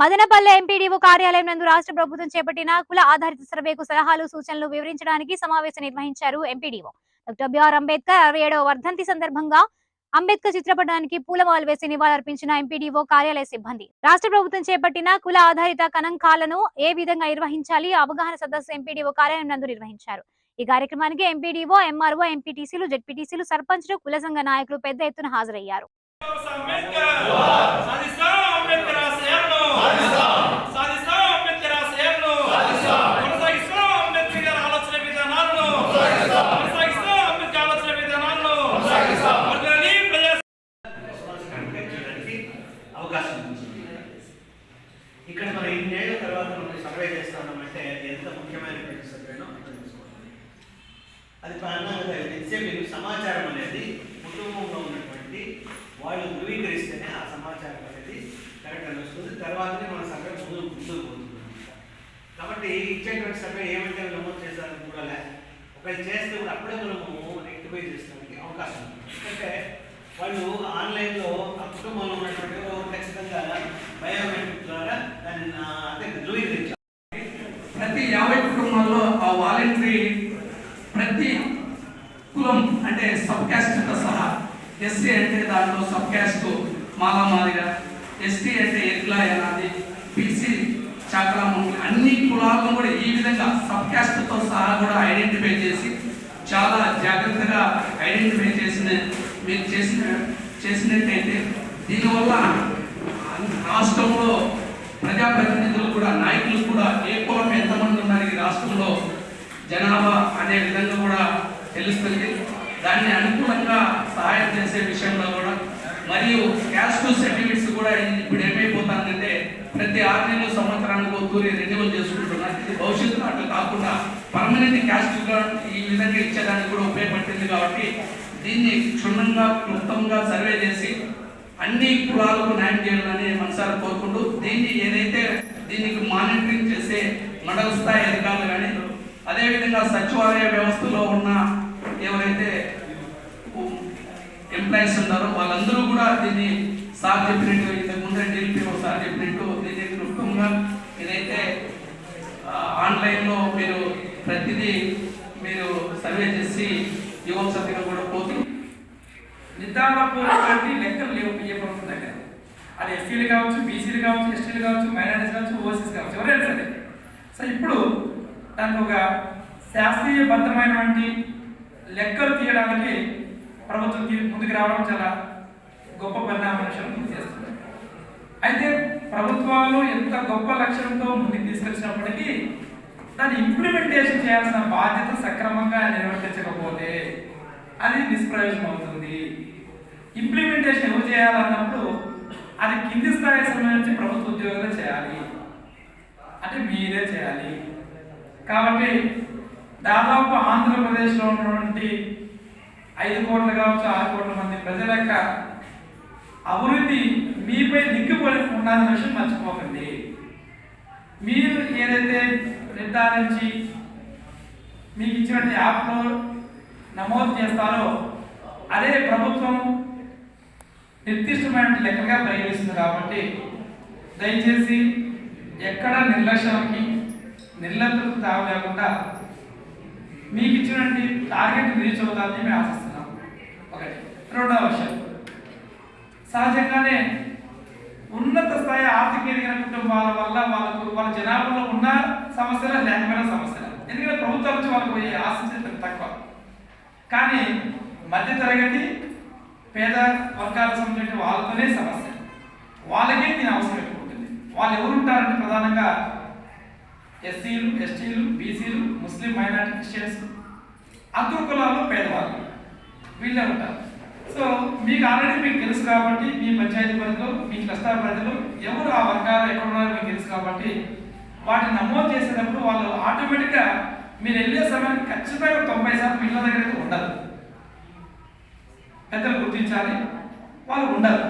Madanapalle MPDO కార్యాలయం నందు రాష్ట్ర ప్రభుత్వం చేపట్టిన కుల ఆధారిత సర్వేకు సలహాలు సూచనలు వివరించడానికి సమావేశం నిర్వహించారు ఎంపీడీఓ. డాక్టర్ బిఆర్ అంబేద్కర్ అరవై ఏడవ వర్ధంతి సందర్భంగా అంబేద్కర్ చిత్రపటానికి పూలమాలు వేసి నివాళులర్పించిన ఎంపీడీఓ కార్యాలయ సిబ్బంది. రాష్ట్ర ప్రభుత్వం చేపట్టిన కుల ఆధారిత కణంకాలను ఏ విధంగా నిర్వహించాలి అవగాహన సదస్సు ఎంపీడీఓ కార్యాలయం నందు నిర్వహించారు. ఈ కార్యక్రమానికి ఎంపీడీఓ ఎంఆర్ఓ ఎంపీటీసీలు జెడ్పీటీసీలు సర్పంచ్లు కుల సంఘ నాయకులు పెద్ద ఎత్తున హాజరయ్యారు. ఆలోచన ఆలోచన అవకాశం ఇక్కడ మరి ఇన్నేళ్ళ తర్వాత మనం సర్వే చేస్తున్నామంటే అది ఎంత ముఖ్యమైనటువంటి సర్వేనో అర్థం చేసుకోవాలి. అది ప్రాణంగా ఎంతసేపు సమాచారం అనేది కుటుంబంలో ఉన్నటువంటి వాళ్ళు ధృవీకరిస్తేనే ఆ సమాచారం అనేది కరెక్ట్ అని వస్తుంది తర్వాతనే మన సర్వే ముందు ముందుకు పోతుంది కాబట్టి ఇచ్చేటువంటి సర్వే ఏమైతే నమోదు చేశారని కూడా ఒకవేళ చేస్తే కూడా అప్పుడే మనము రెక్టిఫై చేసుకోవడానికి అవకాశం ఉంది. ఎందుకంటే వాళ్ళు ఆన్లైన్లో ఆ కుటుంబంలో ఉన్నటువంటి ఖచ్చితంగా బయోమెట్రిక్ ద్వారా దాన్ని అంటే ధృవీకరించారు. ప్రతి యాభై కుటుంబాల్లో ఆ వాలంటరీ ప్రతి కులం అంటే సబ్ క్యాస్ట్తో సహా ఎస్సీ అంటే దాంట్లో సబ్ క్యాస్ట్ మాలామాదిగా ఎస్టీ అంటే ఎట్లా అనాది భాగం కూడా ఈ విధంగా సబ్ క్యాస్ట్తో సహా కూడా ఐడెంటిఫై చేసి చాలా జాగ్రత్తగా ఐడెంటిఫై చేసిన మీరు చేసిన చేసినట్టయితే దీనివల్ల రాష్ట్రంలో ప్రజాప్రతినిధులు కూడా నాయకులు కూడా ఏ కులం ఎంతమంది ఉన్నారు ఈ రాష్ట్రంలో జనాభా అనే విధంగా కూడా తెలుస్తుంది. దాన్ని అనుకూలంగా సహాయం చేసే విషయంలో కూడా మరియు క్యాస్ట్ సర్టిఫికెట్స్ కూడా ఇప్పుడు ప్రతి ఆరు నెలలు సంవత్సరానికి ఒక తూరి రెన్యువల్ చేసుకుంటున్నారు ఇది భవిష్యత్తులో అట్లా కాకుండా పర్మనెంట్ క్యాస్ట్ ఈ విధంగా ఇచ్చేదానికి కూడా ఉపయోగపడుతుంది కాబట్టి దీన్ని క్షుణ్ణంగా క్లుప్తంగా సర్వే చేసి అన్ని కులాలకు న్యాయం చేయాలని మనసారి కోరుకుంటూ దీన్ని ఏదైతే దీనికి మానిటరింగ్ చేసే మండల స్థాయి అధికారులు కానీ అదేవిధంగా సచివాలయ వ్యవస్థలో ఉన్న ఎవరైతే ఎంప్లాయీస్ ఉన్నారో వాళ్ళందరూ కూడా దీన్ని సార్ చెప్పినట్టు ఇంతకు ముందే డిఎల్పిఓ సార్ చెప్పినట్టు దీన్ని ఏదైతే ఆన్లైన్లో మీరు ప్రతిదీ మీరు సర్వే చేసి యువసతిగా కూడా పోతూ నిర్ధారణపూర్వకటువంటి లెక్కలు లేవు పిఎఫ్ దగ్గర. అది ఎస్సీలు కావచ్చు బీసీలు కావచ్చు ఎస్టీలు కావచ్చు మైనారిటీస్ కావచ్చు ఓసీస్ కావచ్చు ఎవరైనా సరే. సో ఇప్పుడు దానికి ఒక శాస్త్రీయబద్ధమైనటువంటి లెక్కలు తీయడానికి ప్రభుత్వం ముందుకు రావడం చాలా గొప్ప పరిణామ విషయం గుర్తు చేస్తుంది. అయితే ప్రభుత్వాలు ఎంత గొప్ప లక్ష్యంతో ముందుకు తీసుకొచ్చినప్పటికీ దాన్ని ఇంప్లిమెంటేషన్ చేయాల్సిన బాధ్యత సక్రమంగా నిర్వర్తించకపోతే అది నిష్ప్రయోజనం అవుతుంది ఇంప్లిమెంటేషన్ ఎవరు చేయాలన్నప్పుడు అది కింది స్థాయి సంబంధించి ప్రభుత్వ ఉద్యోగులే చేయాలి. అంటే మీరే చేయాలి. కాబట్టి దాదాపు ఆంధ్రప్రదేశ్లో ఉన్నటువంటి ఐదు కోట్ల కావచ్చు ఆరు కోట్ల మంది ప్రజల యొక్క అభివృద్ధి మీపై దిక్కుపోయి ఉండాలని విషయం మర్చిపోకండి. మీరు ఏదైతే నిర్ధారించి మీకు ఇచ్చినటువంటి యాప్లో నమోదు చేస్తారో అదే ప్రభుత్వం నిర్దిష్టమైన లెక్కగా పరిగణిస్తుంది కాబట్టి దయచేసి ఎక్కడ నిర్లక్ష్యానికి నిర్లక్ష్యకు తావు లేకుండా మీకు ఇచ్చినటువంటి టార్గెట్ రీచ్ అవుతారని మేము ఆశిస్తున్నాం. ఒకటి. రెండవ విషయం. సహజంగానే ఉన్నత స్థాయి ఆర్థిక ఎదిగిన కుటుంబాల వల్ల వాళ్ళకు వాళ్ళ జనాభాలో ఉన్న సమస్యలు లేకపోయిన సమస్యలు. ఎందుకంటే ప్రభుత్వం నుంచి వాళ్ళకు పోయి తక్కువ. కానీ మధ్య తరగతి పేద వర్గాలకు సంబంధించిన వాళ్ళతోనే సమస్య. వాళ్ళకే దీని అవసరం ఎక్కువ ఉంటుంది. వాళ్ళు ఎవరు ఉంటారంటే ప్రధానంగా ఎస్సీలు ఎస్టీలు బీసీలు ముస్లిం మైనార్టీ క్రిస్టియన్స్ అగ్ర కులాలు పేదవాళ్ళు. వీళ్ళే ఉంటారు. సో మీకు ఆల్రెడీ మీకు తెలుసు కాబట్టి మీ పంచాయతీ పరిధిలో మీ క్లస్టర్ పరిధిలో ఎవరు ఆ వర్గాలు ఎక్కడ ఉన్నారో మీకు తెలుసు కాబట్టి వాటిని నమోదు చేసేటప్పుడు వాళ్ళు ఆటోమేటిక్గా మీరు వెళ్ళే సమయానికి ఖచ్చితంగా తొంభై శాతం పిల్లల దగ్గర అయితే ఉండదు పెద్దలు గుర్తించాలి వాళ్ళు ఉండరు.